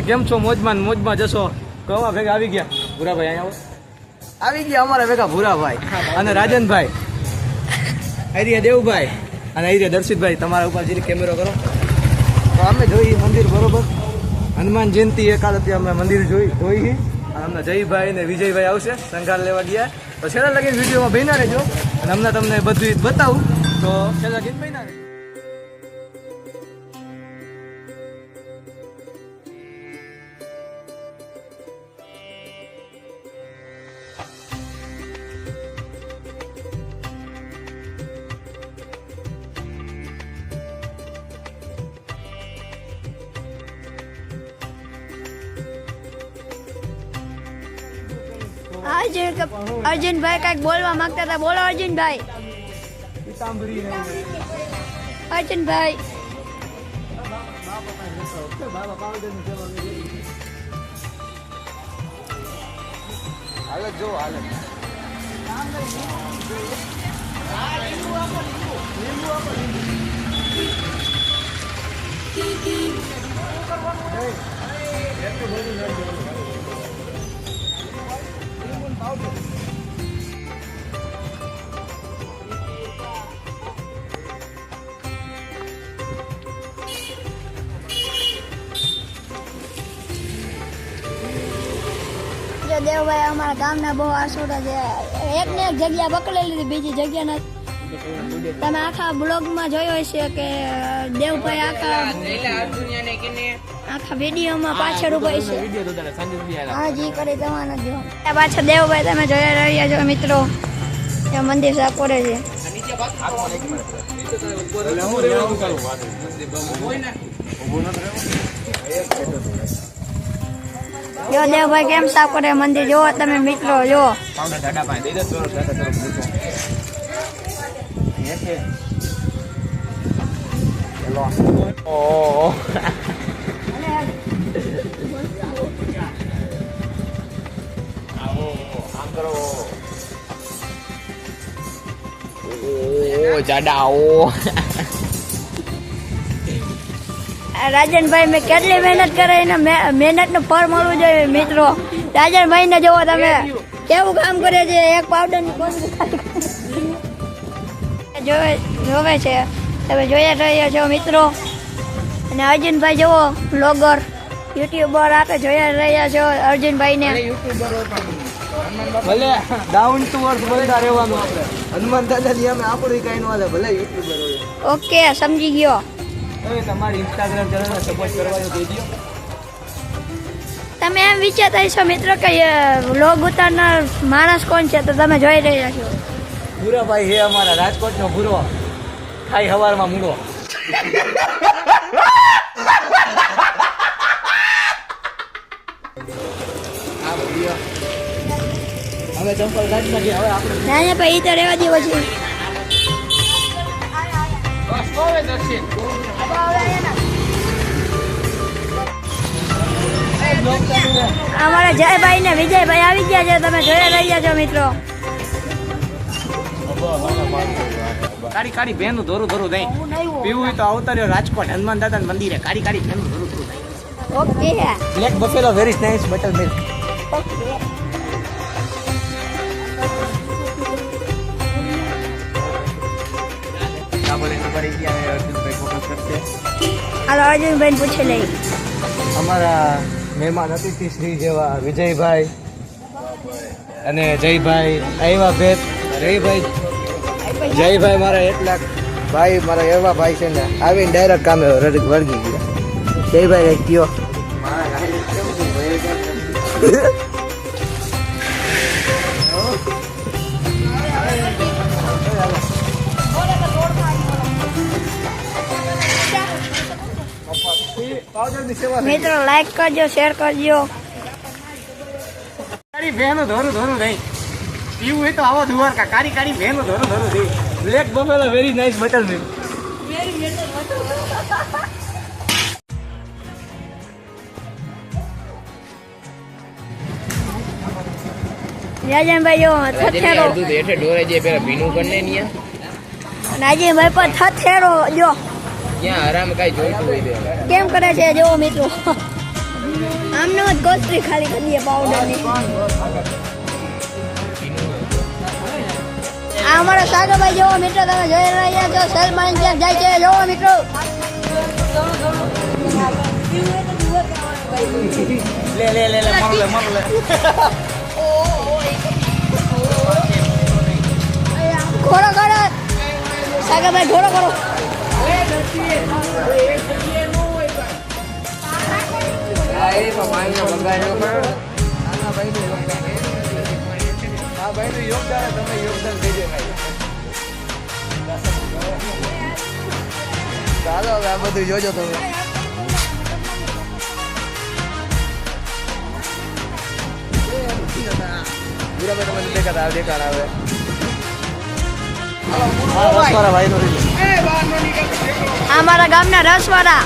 બધાને કેમ છો? મોજમાં મોજમાં જશો. કવા ભેગા આવી ગયા? ભૂરાભાઈ અહીંયા આવો. આવી ગયા અમારા ભેગા ભૂરાભાઈ. અને રાજનભાઈ. આઈરિયા દેવભાઈ અને આઈરિયા દર્શિતભાઈ તમારા ઉપર જઈને કેમેરો કરો. તો અમે જોઈએ મંદિર બરોબર? હનુમાન જયંતિ એકાદશી અમે મંદિર જોઈ જોઈ અને અમને જયભાઈ ને વિજયભાઈ આવશે શંકાર લેવા ગયા. તો છેલ્લા લગીને વિડીયોમાં બહેના રહેજો. અને અમને તમને બધું બતાવું. તો છેલ્લા લગીને બહેના રહેજો. અર્જુન અર્જુનભાઈ કંઈક બોલવા માંગતા હતા. બોલો અર્જુનભાઈ. અર્જુનભાઈ. હાલત જો હાલત જો દેવભાઈ અમારા ગામના બહુ આસોડા છે. એક ને એક જગ્યા પકડી લીધી, બીજી જગ્યા નથી. તમે આખા બ્લોગમાં જોયો હશે કે દેવભાઈ આખા આખા વિડીયોમાં પાછળ ઊભા છે. હા જી કરી જવાના જો પાછા દેવભાઈ તમે જોયા રહ્યા છો મિત્રો. એ મંદિર સાફ કરે છે જો દેવભાઈ કેમ સાફ કરે મંદિર? જો તમે મિત્રો જો જાડા ઓ રાજનભાઈ મેં કેટલી મહેનત કરે એને મહેનતનું ફળ મળવું જોઈએ મિત્રો. રાજનભાઈ ને જોવો તમે કેવું કામ કરે છે એક પાવડરની જોવે જોવે છે. તમે જોયા રહ્યા છો મિત્રો. અને અર્જુનભાઈ જુઓ બ્લોગર યુટ્યુબર આપે જોયા રહ્યા છો અર્જુનભાઈ ને ભલે ડાઉન ટુ અર્થ બોલતા રહેવાનું આપણે. હનુમાન દાદાજી અમે આપણું કઈ ન ભલે યુટ્યુબર ઓકે સમજી ગયો. તમારી ઇન્સ્ટાગ્રામ ચેનલને સપોર્ટ કરવાનું કહી દો તમે એમ વિચારતા છો મિત્રો કે લોગ ઉતારનાર માણસ કોણ છે? તો તમે જોઈ રહ્યા છો. ભૂરાભાઈ હે અમારા રાજકોટનો ભૂરો. ખાઈ હવારમાં મૂળો. હવે ચંપલ નાખીએ હવે આપણે ના ના ભાઈ તો રહેવા દેવો છે અમારા જયભાઈ ને વિજયભાઈ આવી ગયા છે. તમે જોઈ રહ્યા છો મિત્રો. કાળી કાળી ભેનું ધોરું ધોરું દઈ. પીવું તો આવતા રહ્યો રાજકોટ હનુમાન દાદા મંદિરે. કાળી કાળી ભેનું ધોરું ધોરું okay. Black buffalo very nice butter milk હાલો અર્જુનભાઈ પૂછી લઈ અમારા મહેમાન અતિથિ શ્રી જેવા વિજયભાઈ અને જયભાઈ આવ્યા ભેટ. જયભાઈ જયભાઈ મારા એટલા ભાઈ, મારા એવા ભાઈ છે ને, આવીને ડાયરેક્ટ કામે રડી વળગી ગયા. જયભાઈ મિત્રો લાઈક કરજો શેર કરજો. કારી બહેનો ધોરું ધોરું નહીં પીવું હોય તો આવો ધુવાર કા કારી કારી બહેનો ધોરું ધોરું નહીં black buffalo very nice butter milk રાજનભાઈ જો થથેરો હેઠે ડોરે જે પેલા ભીનું કરીને ને રાજનભાઈ પણ થથેરો જો. ત્યાં આરામ કાંઈ જોઈતું હોય કેમ કરે છે? જો મિત્રો. આમનો જ ગોસ્ત્રી ખાલી કરી દઈએ પાવડરની આ અમારો સાગરભાઈ જેવો મિત્રો તમે જોઈ રહ્યા છો સલમાન ક્યાં જાય છે? જોવો મિત્રો. લે લે લે લે મમલે મમલે ઘોડો ઘોડો. સાગરભાઈ ઘોડો ઘોડો. કરો સાગરભાઈ ઘોડો કરો આ ભાઈનું યોગદાન તમે યોગદાન દેજો ભાઈ ચાલો હવે આ બધું જોજો તમે બુરાભાઈ તમે નથી દેખાતા આવે દેખાડ આવે હા રસવાળા આ ગામના રસવાળા.